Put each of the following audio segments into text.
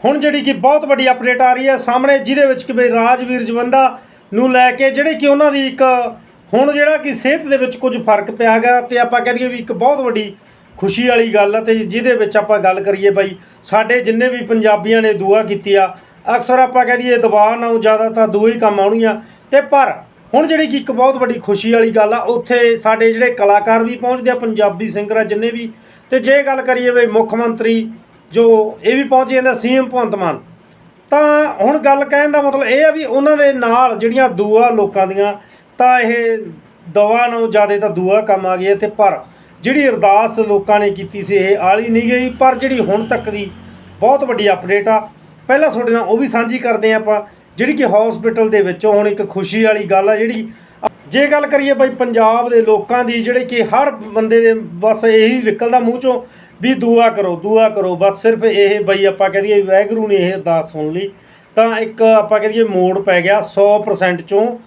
ਹੁਣ ਜਿਹੜੀ ਕਿ ਬਹੁਤ ਵੱਡੀ ਅਪਡੇਟ ਆ ਰਹੀ ਹੈ, ਸਾਹਮਣੇ ਜਿਹਦੇ ਵਿੱਚ ਕਿ ਬਈ ਰਾਜਵੀਰ ਜਵੰਦਾ ਨੂੰ ਲੈ ਕੇ ਜਿਹੜੇ ਕਿ ਉਹਨਾਂ ਦੀ ਇੱਕ ਹੁਣ ਜਿਹੜਾ ਕਿ ਸਿਹਤ ਦੇ ਵਿੱਚ ਕੁਝ ਫ਼ਰਕ ਪਿਆ ਹੈਗਾ ਤੇ ਆਪਾਂ ਕਹਿ ਦਈਏ ਵੀ ਇੱਕ ਬਹੁਤ ਵੱਡੀ ਖੁਸ਼ੀ ਵਾਲੀ ਗੱਲ ਆ ਤੇ ਜਿਹਦੇ ਵਿੱਚ ਆਪਾਂ ਗੱਲ ਕਰੀਏ ਬਾਈ ਸਾਡੇ ਜਿੰਨੇ ਵੀ ਪੰਜਾਬੀਆਂ ਨੇ ਦੁਆ ਕੀਤੀ ਆ, ਅਕਸਰ ਆਪਾਂ ਕਹਿ ਦਈਏ ਦਬਾਅ ਨਾਲੋਂ ਜ਼ਿਆਦਾ ਤਾਂ ਦੁਆ ਹੀ ਕੰਮ ਆਉਣੀਆਂ ਤੇ ਪਰ ਹੁਣ ਜਿਹੜੀ ਕਿ ਇੱਕ ਬਹੁਤ ਵੱਡੀ ਖੁਸ਼ੀ ਵਾਲੀ ਗੱਲ ਆ, ਉੱਥੇ ਸਾਡੇ ਜਿਹੜੇ ਕਲਾਕਾਰ ਵੀ ਪਹੁੰਚਦੇ ਆ, ਪੰਜਾਬੀ ਸਿੰਗਰ ਆ ਜਿੰਨੇ ਵੀ, ਤੇ ਜੇ ਗੱਲ ਕਰੀਏ ਵੀ ਮੁੱਖ ਮੰਤਰੀ ਜੋ ਇਹ ਵੀ ਪਹੁੰਚ ਜਾਂਦਾ ਸੀਐਮ ਭਗਵੰਤ ਮਾਨ। ਤਾਂ ਹੁਣ ਗੱਲ ਕਹਿਣ ਦਾ ਮਤਲਬ ਇਹ ਆ ਵੀ ਉਹਨਾਂ ਦੇ ਨਾਲ ਜਿਹੜੀਆਂ ਦੂਆ ਲੋਕਾਂ ਦੀਆਂ, ਤਾਂ ਇਹ ਦਵਾ ਨੂੰ ਜ਼ਿਆਦਾ ਤਾਂ ਦੂਆ ਕੰਮ ਆ ਗਈ ਹੈ ਤੇ ਪਰ ਜਿਹੜੀ ਅਰਦਾਸ ਲੋਕਾਂ ਨੇ ਕੀਤੀ ਸੀ, ਇਹ ਆਲੀ ਨਹੀਂ ਗਈ। ਪਰ ਜਿਹੜੀ ਹੁਣ ਤੱਕ ਦੀ ਬਹੁਤ ਵੱਡੀ ਅਪਡੇਟ ਆ, ਪਹਿਲਾਂ ਤੁਹਾਡੇ ਨਾਲ ਉਹ ਵੀ ਸਾਂਝੀ ਕਰਦੇ ਹਾਂ ਆਪਾਂ, ਜਿਹੜੀ ਕਿ ਹਸਪੀਟਲ ਦੇ ਵਿੱਚੋਂ ਹੁਣ ਇੱਕ ਖੁਸ਼ੀ ਵਾਲੀ ਗੱਲ ਆ, ਜਿਹੜੀ ਜੇ ਗੱਲ ਕਰੀਏ ਬਈ ਪੰਜਾਬ ਦੇ ਲੋਕਾਂ ਦੀ, ਜਿਹੜੇ ਕਿ ਹਰ ਬੰਦੇ ਦੇ ਬਸ ਇਹੀ ਨਿਕਲਦਾ ਮੂੰਹ ਚੋਂ ਵੀ ਦੁਆ ਕਰੋ ਦੁਆ ਕਰੋ। ਬਸ ਸਿਰਫ ਇਹ ਬਈ ਆਪਾਂ ਕਹਿ ਦਈਏ ਵੈਗਰੂ ਨੇ ਇਹ ਅਰਦਾਸ ਸੁਣ ਲਈ। ਤਾਂ ਇੱਕ ਆਪਾਂ ਕਹਿ ਦਈਏ ਮੋੜ ਪੈ ਗਿਆ 100% ਚੋਂ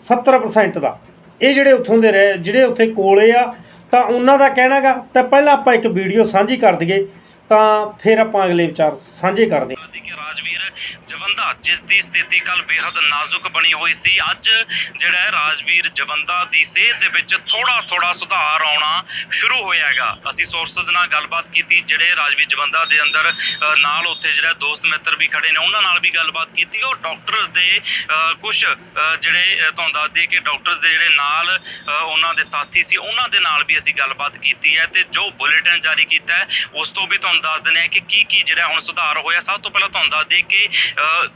70% ਦਾ। ਇਹ ਜਿਹੜੇ ਉੱਥੋਂ ਦੇ ਰਹਿ, ਜਿਹੜੇ ਉੱਥੇ ਕੋਲੇ ਆ, ਤਾਂ ਉਹਨਾਂ ਦਾ ਕਹਿਣਾਗਾ, ਤਾਂ ਪਹਿਲਾਂ ਆਪਾਂ ਇੱਕ ਵੀਡੀਓ ਸਾਂਝੀ ਕਰ ਦਈਏ। ਤਾਂ ਫਿਰ ਆਪਾਂ ਅਗਲੇ ਵਿਚਾਰ ਸਾਂਝੇ ਕਰਦੇ ਹਾਂ। ਦੀ ਰਾਜਵੀਰ, ਜਵੰਦਾ, ਜਿਸ ਦੀ ਸਥਿਤੀ ਕੱਲ ਬੇहद ਨਾਜ਼ੁਕ ਬਣੀ ਹੋਈ ਸੀ, ਅੱਜ ਜਿਹੜਾ ਹੈ ਰਾਜਵੀਰ ਜਵੰਦਾ ਦੀ ਸਿਹਤ ਦੇ ਵਿੱਚ ਥੋੜਾ ਥੋੜਾ ਸੁਧਾਰ ਆਉਣਾ ਸ਼ੁਰੂ ਹੋਇਆ ਹੈਗਾ। ਅਸੀਂ ਸੋਰਸਸ ਨਾਲ ਗੱਲਬਾਤ ਕੀਤੀ, ਜਿਹੜੇ ਰਾਜਵੀਰ ਜਵੰਦਾ ਦੇ ਅੰਦਰ ਨਾਲ ਉੱਥੇ ਜਿਹੜਾ ਦੋਸਤ ਮਿੱਤਰ ਵੀ ਖੜੇ ਨੇ, ਉਹਨਾਂ ਨਾਲ ਵੀ ਗੱਲਬਾਤ ਕੀਤੀ। ਉਹ ਡਾਕਟਰਸ ਦੇ ਕੁਝ ਜਿਹੜੇ ਤੁਹਾਨੂੰ ਦੱਸ ਦਈਏ ਕਿ ਡਾਕਟਰਸ ਦੇ ਜਿਹੜੇ ਨਾਲ ਉਹਨਾਂ ਦੇ ਸਾਥੀ ਸੀ, ਉਹਨਾਂ ਦੇ ਨਾਲ ਵੀ ਅਸੀਂ ਗੱਲਬਾਤ ਕੀਤੀ ਹੈ ਤੇ ਜੋ ਬੁਲੇਟਿਨ ਜਾਰੀ ਕੀਤਾ ਹੈ, ਉਸ ਤੋਂ ਵੀ ਤੁਹਾਨੂੰ ਦੱਸ ਦਿੰਦੇ ਹਾਂ ਕਿ ਕੀ ਕੀ ਜਿਹੜਾ ਹੁਣ ਸੁਧਾਰ ਹੋਇਆ, ਸਭ ਤੋਂ ਪਹਿਲਾਂ ਤੁਹਾਨੂੰ ਦੱਸ ਦਈਏ ਕਿ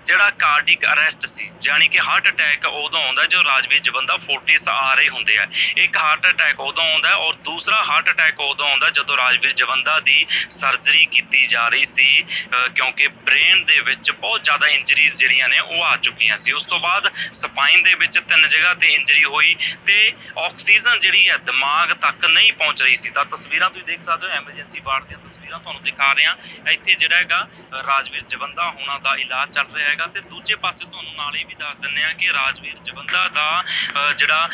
ਜਿਹੜਾ ਕਾਰਡਿਕ ਅਰੈਸਟ ਸੀ ਯਾਨੀ ਕਿ ਹਾਰਟ ਅਟੈਕ ਉਦੋਂ ਆਉਂਦਾ ਜੋ ਰਾਜਵੀਰ ਜਵੰਦਾ 40s ਆ ਰਹੇ ਹੁੰਦੇ ਆ। ਇੱਕ ਹਾਰਟ ਅਟੈਕ ਉਦੋਂ ਆਉਂਦਾ ਔਰ ਦੂਸਰਾ ਹਾਰਟ ਅਟੈਕ ਉਦੋਂ ਆਉਂਦਾ ਜਦੋਂ ਰਾਜਵੀਰ ਜਵੰਦਾ ਦੀ ਸਰਜਰੀ ਕੀਤੀ ਜਾ ਰਹੀ ਸੀ ਕਿਉਂਕਿ ਬ੍ਰੇਨ ਦੇ ਵਿੱਚ ਬਹੁਤ ਜ਼ਿਆਦਾ ਇੰਜਰੀਜ਼ ਜਿਹੜੀਆਂ ਨੇ ਉਹ ਆ ਚੁੱਕੀਆਂ ਸੀ। ਉਸ ਤੋਂ ਬਾਅਦ ਸਪਾਈਨ ਦੇ ਵਿੱਚ ਤਿੰਨ ਜਗ੍ਹਾ ਤੇ ਇੰਜਰੀ ਹੋਈ ਤੇ ਆਕਸੀਜਨ ਜਿਹੜੀ ਹੈ ਦਿਮਾਗ ਤੱਕ ਨਹੀਂ ਪਹੁੰਚ ਰਹੀ ਸੀ। ਤਾਂ ਤਸਵੀਰਾਂ ਤੁਸੀਂ ਦੇਖ ਸਕਦੇ ਹੋ ਐਮਰਜੈਂਸੀ ਵਾਰਡ ਦੀਆਂ ਤਸਵੀਰਾਂ ਤੁਹਾਨੂੰ ਦਿਖਾ ਰਹੇ ਹਾਂ। ਇੱਥੇ ਜਿਹੜਾ ਹੈਗਾ ਰਾਜਵੀਰ ਜਵੰਦਾ ਹੋਣਾ ਦਾ ਇਲਾਜ ਚੱਲ ਰਿਹਾ ਹੈਗਾ ਤੇ ਦੂਜੇ ਪਾਸੇ ਤੁਹਾਨੂੰ ਨਾਲ ਇਹ ਵੀ ਦੱਸ ਦਿੰਦੇ ਹਾਂ ਕਿ ਰਾਜਵੀਰ ਜਵੰਦਾ ਦਾ ਜਿਹੜਾ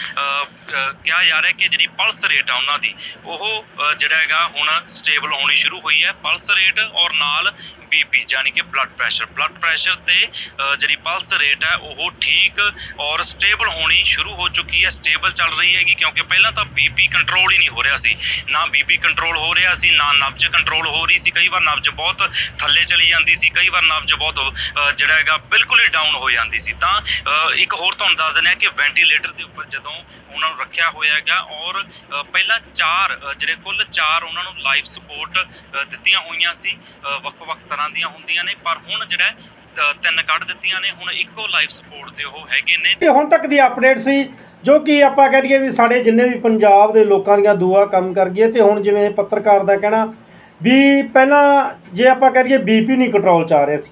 ਕਿਹਾ ਜਾ ਰਿਹਾ ਕਿ ਜਿਹੜੀ ਪਲਸ ਰੇਟ ਆ ਉਹਨਾਂ ਦੀ, ਉਹ ਜਿਹੜਾ ਹੈਗਾ ਹੁਣ ਸਟੇਬਲ ਹੋਣੀ ਸ਼ੁਰੂ ਹੋਈ ਹੈ। ਪਲਸ ਰੇਟ ਔਰ ਨਾਲ ਬੀਪੀ ਯਾਨੀ ਕਿ ਬਲੱਡ ਪ੍ਰੈਸ਼ਰ ਬਲੱਡ ਪ੍ਰੈਸ਼ਰ ਤੇ ਜਿਹੜੀ ਪਲਸ ਰੇਟ ਹੈ, ਉਹ ਠੀਕ ਔਰ ਸਟੇਬਲ ਹੋਣੀ ਸ਼ੁਰੂ ਹੋ ਚੁੱਕੀ ਹੈ। ਸਟੇਬਲ ਚੱਲ ਰਹੀ ਹੈਗੀ ਕਿਉਂਕਿ ਪਹਿਲਾਂ ਤਾਂ ਬੀਪੀ ਕੰਟਰੋਲ ਹੀ ਨਹੀਂ ਹੋ ਰਿਹਾ ਸੀ। ਨਾ ਬੀਪੀ ਕੰਟਰੋਲ ਹੋ ਰਿਹਾ ਸੀ, ਨਾ ਨਬਜ ਕੰਟਰੋਲ ਹੋ ਰਹੀ ਸੀ, ਕਈ ਵਾਰ ਨਬਜ ਬਹੁਤ ਥੱਲੇ ਚਲੀ ਜਾਂਦੀ ਸੀ, ਕਈ ਵਾਰ ਨਬਜ ਬਹੁਤ ਜਿਹੜਾ ਹੈਗਾ ਬਿਲਕੁਲ ਹੀ ਡਾਊਨ ਹੋ ਜਾਂਦੀ ਸੀ। ਤਾਂ ਇੱਕ ਹੋਰ ਤੁਹਾਨੂੰ ਦੱਸ ਦਿੰਦੇ ਹਾਂ ਕਿ ਵੈਂਟੀਲੇਟਰ ਦੇ ਉੱਪਰ ਜਦੋਂ ਉਹਨਾਂ ਨੂੰ ਰੱਖਿਆ ਹੋਇਆ ਹੈਗਾ ਔਰ ਪਹਿਲਾਂ ਚਾਰ ਜਿਹੜੇ ਕੁੱਲ ਚਾਰ ਉਹਨਾਂ ਨੂੰ ਲਾਈਫ ਸਪੋਰਟ ਦਿੱਤੀਆਂ ਹੋਈਆਂ ਸੀ ਵੱਖ-ਵੱਖ ਤਰ੍ਹਾਂ ਦੀਆਂ ਹੁੰਦੀਆਂ ਨੇ, ਪਰ ਹੁਣ ਜਿਹੜਾ ਤਿੰਨ ਕੱਢ ਦਿੱਤੀਆਂ ਨੇ, ਹੁਣ ਇੱਕੋ ਲਾਈਫ ਸਪੋਰਟ ਤੇ ਉਹ ਹੈਗੇ ਨੇ। ਤੇ ਹੁਣ ਤੱਕ ਦੀ ਅਪਡੇਟ ਸੀ, ਜੋ ਕਿ ਆਪਾਂ ਕਹਿ ਦਈਏ ਵੀ ਸਾਡੇ ਜਿੰਨੇ ਵੀ ਪੰਜਾਬ ਦੇ ਲੋਕਾਂ ਦੀਆਂ ਦੁਆ ਕੰਮ ਕਰ ਗਈ ਤੇ ਹੁਣ ਜਿਵੇਂ ਪੱਤਰਕਾਰ ਦਾ ਕਹਿਣਾ ਵੀ ਪਹਿਲਾਂ ਜੇ ਆਪਾਂ ਕਹਿ ਦਈਏ ਬੀਪੀ ਨਹੀਂ ਕੰਟਰੋਲ ਚ ਆ ਰਿਹਾ ਸੀ।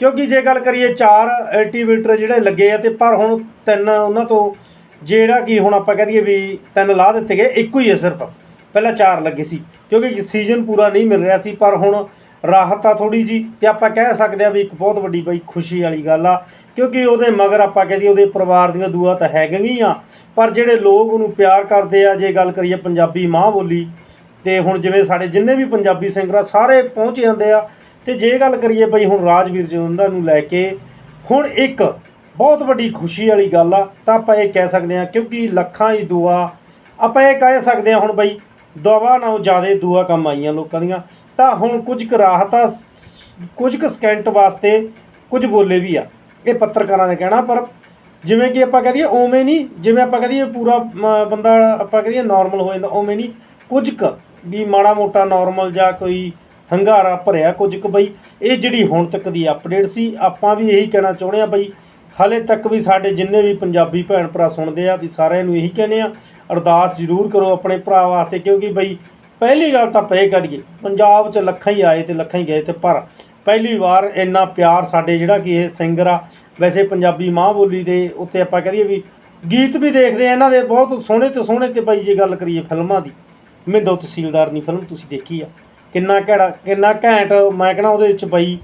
ਕਿਉਂਕਿ ਜੇ ਗੱਲ ਕਰੀਏ ਚਾਰ ਐਲਟੀਵੇਟਰ ਜਿਹੜੇ ਲੱਗੇ ਆ ਤੇ ਪਰ ਹੁਣ ਤਿੰਨ ਉਹਨਾਂ ਤੋਂ ਜਿਹੜਾ ਕਿ ਹੁਣ ਆਪਾਂ ਕਹਿ ਦਈਏ ਵੀ ਤਿੰਨ ਲਾ ਦਿੱਤੇ ਗਏ, ਇੱਕੋ ਹੀ ਹੈ ਸਿਰਫ। ਪਹਿਲਾਂ ਚਾਰ ਲੱਗੇ ਸੀ, ਕਿਉਂਕਿ ਸੀਜ਼ਨ ਪੂਰਾ ਨਹੀਂ ਮਿਲ ਰਿਹਾ ਸੀ, ਪਰ ਹੁਣ ਰਾਹਤ ਆ ਥੋੜੀ ਜੀ ਤੇ ਆਪਾਂ ਕਹਿ ਸਕਦੇ ਆ ਵੀ ਇੱਕ ਬਹੁਤ ਵੱਡੀ ਬਈ ਖੁਸ਼ੀ ਵਾਲੀ ਗੱਲ ਆ, ਕਿਉਂਕਿ ਉਹਦੇ ਮਗਰ ਆਪਾਂ ਕਹਦੇ ਉਹਦੇ ਪਰਿਵਾਰ ਦੀਆਂ ਦੁਆ ਤਾਂ ਹੈਗੀਆਂ ਹੀ ਆ, ਪਰ ਜਿਹੜੇ ਲੋਕ ਉਹਨੂੰ ਪਿਆਰ ਕਰਦੇ ਆ, ਜੇ ਗੱਲ ਕਰੀਏ ਪੰਜਾਬੀ ਮਾਂ ਬੋਲੀ ਤੇ ਹੁਣ ਜਿਵੇਂ ਸਾਡੇ ਜਿੰਨੇ ਵੀ ਪੰਜਾਬੀ ਸਿੰਗਰ ਆ, ਸਾਰੇ ਪਹੁੰਚ ਜਾਂਦੇ ਆ। ਤੇ ਜੇ ਗੱਲ ਕਰੀਏ ਬਈ ਹੁਣ ਰਾਜਵੀਰ ਜਵੰਦਾ ਨੂੰ ਲੈ ਕੇ, ਹੁਣ ਇੱਕ ਬਹੁਤ ਵੱਡੀ ਖੁਸ਼ੀ ਵਾਲੀ ਗੱਲ ਆ, ਤਾਂ ਆਪਾਂ ਇਹ ਕਹਿ ਸਕਦੇ ਆ ਕਿਉਂਕਿ ਲੱਖਾਂ ਹੀ ਦੁਆ, ਆਪਾਂ ਇਹ ਕਹਿ ਸਕਦੇ ਆ ਹੁਣ ਬਈ ਦਵਾ ਨਾਲੋਂ ਜ਼ਿਆਦਾ ਦੁਆ ਕੰਮ ਆਈਆਂ ਲੋਕਾਂ ਦੀਆਂ। ਤਾਂ ਹੁਣ ਕੁਝ ਕੁ ਰਾਹਤਾਂ ਕੁਝ ਕੁ ਸਕਿੰਟ ਵਾਸਤੇ ਕੁਝ ਬੋਲੇ ਵੀ ਆ। ਇਹ ਪੱਤਰਕਾਰਾਂ ਦਾ ਕਹਿਣਾ, ਪਰ ਜਿਵੇਂ ਕਿ ਆਪਾਂ ਕਹਦੀਏ ਉਵੇਂ ਨਹੀਂ, ਜਿਵੇਂ ਆਪਾਂ ਕਹਦੀਏ ਪੂਰਾ ਬੰਦਾ ਆਪਾਂ ਕਹਦੀਏ ਨਾਰਮਲ ਹੋ ਜਾਂਦਾ, ਉਵੇਂ ਨਹੀਂ। ਕੁਝ ਕੁ ਵੀ ਮਾੜਾ ਮੋਟਾ ਨਾਰਮਲ ਜਾਂ ਕੋਈ ਹੰਗਾਰਾ ਭਰਿਆ ਕੁਝ ਕੁ ਬਈ, ਇਹ ਜਿਹੜੀ ਹੁਣ ਤੱਕ ਦੀ ਅਪਡੇਟ ਸੀ, ਆਪਾਂ ਵੀ ਇਹੀ ਕਹਿਣਾ ਚਾਹੁੰਦੇ ਆ ਬਈ, ਹਾਲੇ ਤੱਕ ਵੀ ਸਾਡੇ ਜਿੰਨੇ ਵੀ ਪੰਜਾਬੀ ਭੈਣ ਭਰਾ ਸੁਣਦੇ ਆ, ਵੀ ਸਾਰਿਆਂ ਨੂੰ ਇਹੀ ਕਹਿੰਦੇ ਆ ਅਰਦਾਸ ਜ਼ਰੂਰ ਕਰੋ ਆਪਣੇ ਭਰਾ ਵਾਸਤੇ, ਕਿਉਂਕਿ ਬਈ ਪਹਿਲੀ ਗੱਲ ਤਾਂ ਪਏ ਕਰੀਏ, ਪੰਜਾਬ 'ਚ ਲੱਖਾਂ ਹੀ ਆਏ ਤੇ ਲੱਖਾਂ ਹੀ ਗਏ ਤੇ ਪਰ ਪਹਿਲੀ ਵਾਰ ਇੰਨਾ ਪਿਆਰ ਸਾਡੇ ਜਿਹੜਾ ਕਿ ਇਹ ਸਿੰਗਰ ਆ, ਵੈਸੇ ਪੰਜਾਬੀ ਮਾਂ ਬੋਲੀ ਦੇ ਉੱਤੇ ਆਪਾਂ ਕਰੀਏ ਵੀ ਗੀਤ ਵੀ ਦੇਖਦੇ ਆ, ਇਹਨਾਂ ਦੇ ਬਹੁਤ ਸੋਹਣੇ ਤੇ ਸੋਹਣੇ ਤੇ ਬਈ ਜੇ ਗੱਲ ਕਰੀਏ ਫਿਲਮਾਂ ਦੀ। ਮਿੰਦੋ ਤਹਿਸੀਲਦਾਰ ਦੀ ਫਿਲਮ ਤੁਸੀਂ ਦੇਖੀ ਆ। ਕਿੰਨਾ ਘੜਾ ਕਿੰਨਾ ਘੈਂਟ, ਮੈਂ ਕਹਿੰਦਾ ਉਹਦੇ ਵਿੱਚ ਬਾਈ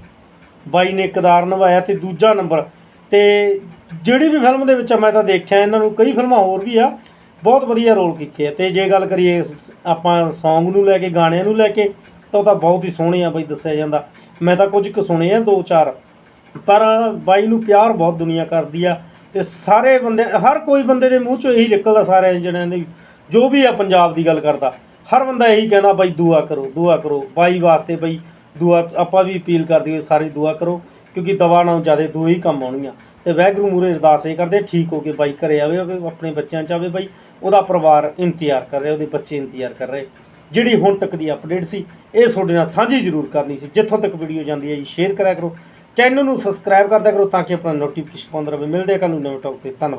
ਬਾਈ ਨੇ ਕਿਰਦਾਰ ਨਿਭਾਇਆ ਤੇ ਦੂਜਾ ਨੰਬਰ। ਤੇ ਜਿਹੜੀ ਵੀ ਫਿਲਮ ਦੇ ਵਿੱਚ ਮੈਂ ਤਾਂ ਦੇਖਿਆ, ਇਹਨਾਂ ਨੂੰ ਕਈ ਫਿਲਮਾਂ ਹੋਰ ਵੀ ਆ, ਬਹੁਤ ਵਧੀਆ ਰੋਲ ਕੀਤੇ ਆ। ਤੇ ਜੇ ਗੱਲ ਕਰੀਏ, ਆਪਾਂ Song ਨੂੰ ਲੈ ਕੇ, ਗਾਣਿਆਂ ਨੂੰ ਲੈ ਕੇ, ਤਾਂ ਉਹ ਤਾਂ ਬਹੁਤ ਹੀ ਸੋਹਣੇ ਆ ਬਾਈ, ਦੱਸਿਆ ਜਾਂਦਾ। ਮੈਂ ਤਾਂ ਕੁਝ ਕੁ ਸੁਣੇ ਆ, ਦੋ ਚਾਰ। ਪਰ ਬਾਈ ਨੂੰ ਪਿਆਰ ਬਹੁਤ ਦੁਨੀਆ ਕਰਦੀ ਆ, ਤੇ ਸਾਰੇ ਬੰਦੇ, ਹਰ ਕੋਈ ਬੰਦੇ ਦੇ ਮੂੰਹ ਚੋਂ ਇਹੀ ਨਿਕਲਦਾ ਸਾਰੇ ਜਣਿਆਂ ਦੇ, ਜੋ ਵੀ ਆ ਪੰਜਾਬ ਦੀ ਗੱਲ ਕਰਦਾ। ਹਰ ਬੰਦਾ ਇਹੀ ਕਹਿੰਦਾ ਬਾਈ ਦੁਆ ਕਰੋ ਦੁਆ ਕਰੋ। ਬਾਈ ਵਾਸਤੇ ਬਈ ਦੁਆ, ਆਪਾਂ ਵੀ ਅਪੀਲ ਕਰਦੇ ਹੋਏ ਸਾਰੇ ਦੁਆ ਕਰੋ, ਕਿਉਂਕਿ ਦਵਾ ਨਾਲੋਂ ਜ਼ਿਆਦਾ ਦੋ ਹੀ ਕੰਮ ਆਉਣਗੀਆਂ। ਤੇ ਵਾਹਿਗੁਰੂ ਮੂਰੇ ਅਰਦਾਸ ਇਹ ਕਰਦੇ, ਠੀਕ ਹੋ ਕੇ ਬਾਈ ਘਰੇ ਆਵੇ ਆਪਣੇ ਬੱਚਿਆਂ ਚ ਆਵੇ ਬਾਈ, ਉਹਦਾ ਪਰਿਵਾਰ ਇੰਤਜ਼ਾਰ ਕਰ ਰਿਹਾ, ਉਹਦੇ ਬੱਚੇ ਇੰਤਜ਼ਾਰ ਕਰ ਰਹੇ। ਜਿਹੜੀ ਹੁਣ ਤੱਕ ਦੀ ਅਪਡੇਟ ਸੀ, ਇਹ ਤੁਹਾਡੇ ਨਾਲ ਸਾਂਝੀ ਜ਼ਰੂਰ ਕਰਨੀ ਸੀ। ਜਿੱਥੋਂ ਤੱਕ ਵੀਡੀਓ ਜਾਂਦੀ ਹੈ ਜੀ ਸ਼ੇਅਰ ਕਰਿਆ ਕਰੋ। ਚੈਨਲ ਨੂੰ ਸਬਸਕ੍ਰਾਈਬ ਕਰਦਿਆ ਕਰੋ ਤਾਂ ਕਿ ਆਪਣਾ ਨੋਟੀਫਿਕੇਸ਼ਨ ਪਾਉਂਦਾ ਰਹੇ। ਮਿਲਦੇ ਆ ਕੱਲ੍ਹ ਨੂੰ ਨਵੇਂ ਟੌਪ ਤੇ। ਧੰਨਵਾਦ।